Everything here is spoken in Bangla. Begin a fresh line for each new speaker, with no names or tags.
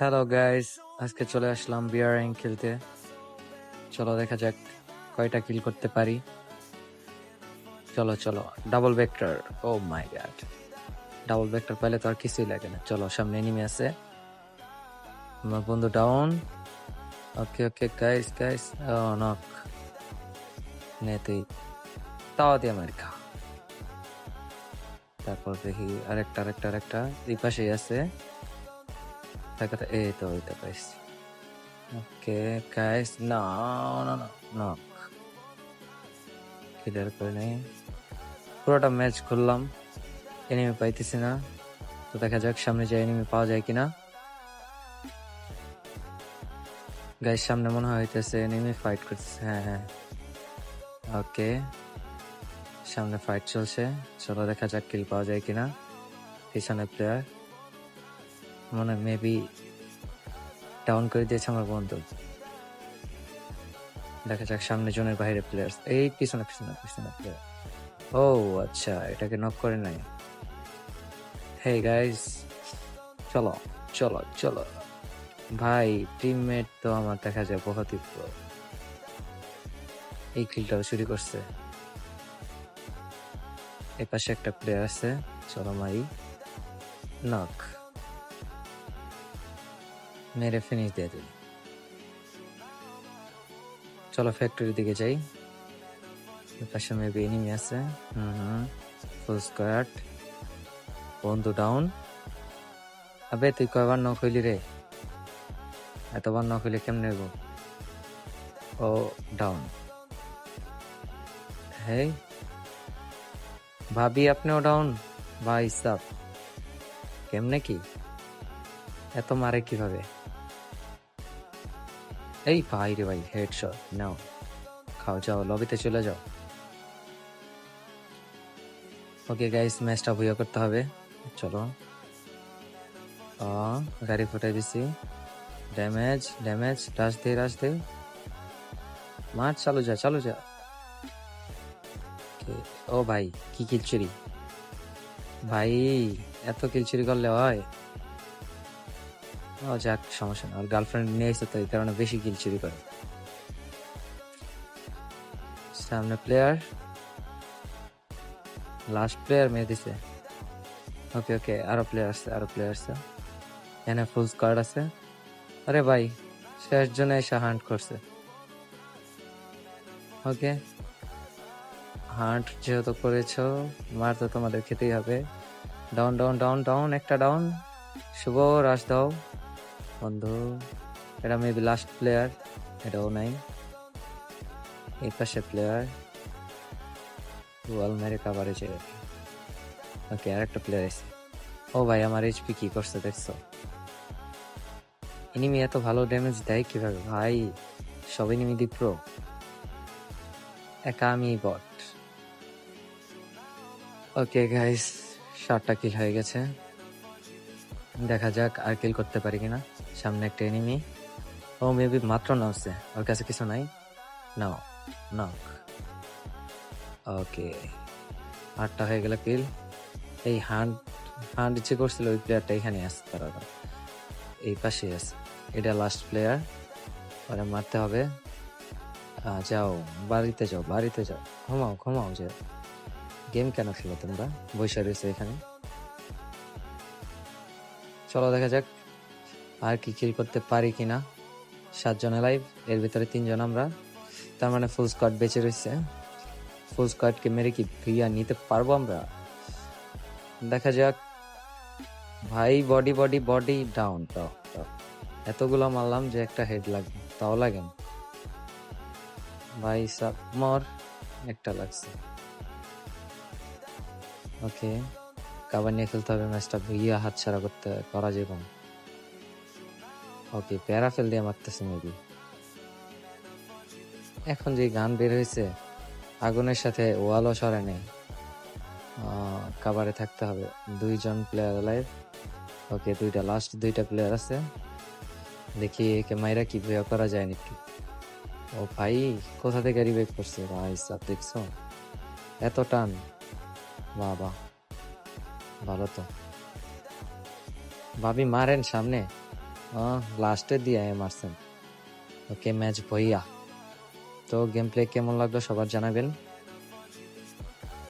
হ্যালো গাইস আজকে চলে আসলাম বিয়ার খেলতে। চলো, দেখা যাক কয়টা কিল করতে পারি। চলো চলো। Double vector oh my god double vector পাইলে তো আর কিছুই লাগে না। চলো, সামনে এনিমি আছে। আমার বন্ধু down okay okay guys guys knock নে তুই তাও দিয়ে আমার খা তারপর দেখি আরেকটা আরেকটা আরেকটা। এই পাশেই আছে। তাকাতে এই তো ওইটা পাইছি ওকে গাইস না না না না ক্লিয়ার করে নেই পুরোটা ম্যাচ খুললাম এনিমি পাইতেছি না তো দেখা যাক সামনে যে এনিমি পাওয়া যায় কিনা গাইস সামনে মনে হইতেছে এনিমি ফাইট করতেছে হ্যাঁ হ্যাঁ ওকে সামনে ফাইট চলছে চলো দেখা যাক কিল পাওয়া যায় কিনা পিছনে প্লেয়ার মনে মেবি ডাউন করে দিয়েছে আমার বন্ধু। দেখা যাক সামনে জনের বাইরে প্লেয়ার এই পিছনে পিছনে পিছনে প্লেয়ার ও আচ্ছা এটাকে নক করে নাই। হে গাইস চলো চলো চলো। ভাই টিমমেট তো আমার দেখা যায় বহুত। এই কিলটাও চুরি করছে। এ পাশে একটা প্লেয়ার আছে, চলো মারি। নক মেরে ফিনিশ দিয়ে দিই চলো ফ্যাক্টরির দিকে যাই। পাশে মেবি এনিমি আছে। হুম হুম। ফুল স্কোয়াড বন্ধু ডাউন আবে, তুই কয়বার হইলি রে? এতবার নক হইলে কেমনে গো ও ডাউন হেই। ভাবি, আপনিও ডাউন ভাই সাব কেমনে কি? এত মারে কীভাবে? এই ভাই রে ভাই হেডশট নাও। খাও, যাও লবিতে চলে যাও। ওকে গাইস ম্যাচটা ভুয়া করতে হবে। চলো। গাড়ি ফুটাই দিছি। ড্যামেজ ড্যামেজ রাশ দে রাশ দে। মার চালু যা চালু যা। ও ভাই, কি কিলচুরি ভাই, এত কিলচুরি করলে হয়? ও যাক, সমস্যা না ওর গার্লফ্রেন্ড নিয়ে এসে তো কারণে বেশি কিল চুরি করে। সামনে প্লেয়ার লাস্ট প্লেয়ার মেয়ে দিছে। ওকে ওকে আরও প্লেয়ার আছে, আরও প্লেয়ার আছে। এখানে ফুল স্কোয়াড আছে। আরে ভাই, শেষ জনে এসে হান্ট করছে। ওকে হান্ট যেহেতু করেছ, মার তো তোমাদের খেতেই হবে। ডাউন ডাউন ডাউন ডাউন একটা ডাউন শুভ রাশ দাও। বন্ধু, এটা মেবি লাস্ট প্লেয়ার এটাও নাই। এই পাশে প্লেয়ার ওয়াল মেরে কাভারে চেয়ে ওকে আর একটা প্লেয়ার আছে। ও ভাই, আমার এইচপি কি করছে দেখছ? এনিমি এত ভালো ড্যামেজ দেয় কীভাবে? ভাই, সব এনিমি দি প্রো একা আমি বট ওকে গাইস সাতটা কিল হয়ে গেছে। দেখা যাক আর কিল করতে পারি কিনা। সামনে একটা এনিমি ও মেবি মাত্র নামছে ওর কাছে কিছু নাই। নাও নক ওকে আটটা হয়ে গেল কিল এই হান্ড হান্ড ইচ্ছে করছিল ওই প্লেয়ারটা এখানে আছে তারা এই পাশে আছে। এটা লাস্ট প্লেয়ার ওরা মারতে হবে। যাও। বাড়িতে যাও বাড়িতে যাও। ঘুমাও ঘুমাও যে গেম কেন খেলো তোমরা? বৈশা রয়েছে এখানে। চলো দেখা যাক আর কি কিল করতে পারি কিনা। সাতজন লাইভ এর ভিতরে তিনজন আমরা। তার মানে ফুল স্কোয়াড বেঁচে রয়েছে। ফুল স্কোয়াডকে মেরে কি ফ্রিয়া নিতে পারব আমরা? দেখা যাক। ভাই বডি বডি বডি ডাউন তাও তাও। এতগুলো মারলাম যে একটা হেড লাগবে তাও লাগে না। ভাই, সাব মর। একটা লাগছে। ওকে কাবার নিয়ে খেলতে হবে, ম্যাচটা ভুইয়া হাত ছাড়া করতে করা যাবে না ওকে প্যারাফেল দিয়ে মারতেছে মেবি এখন যে গান বের হয়েছে, আগুনের সাথে ওয়ালও সরে নেই। কাবারে থাকতে হবে। দুইজন প্লেয়ার লাইভ ওকে, দুইটা লাস্ট দুইটা প্লেয়ার আছে। দেখি একে মাইরা কি ভয় করা যায় নাকি ও ভাই, কোথা থেকে রিবেক করছে? ভাই সাব দেখছ? এত টান। বাবা। ভালো তো। ভাবি, মারেন সামনে। লাস্টে দিয়ে মারছেন। ওকে, ম্যাচ ভইয়া। তো গেম প্লে কেমন লাগল সবার জানাবেন।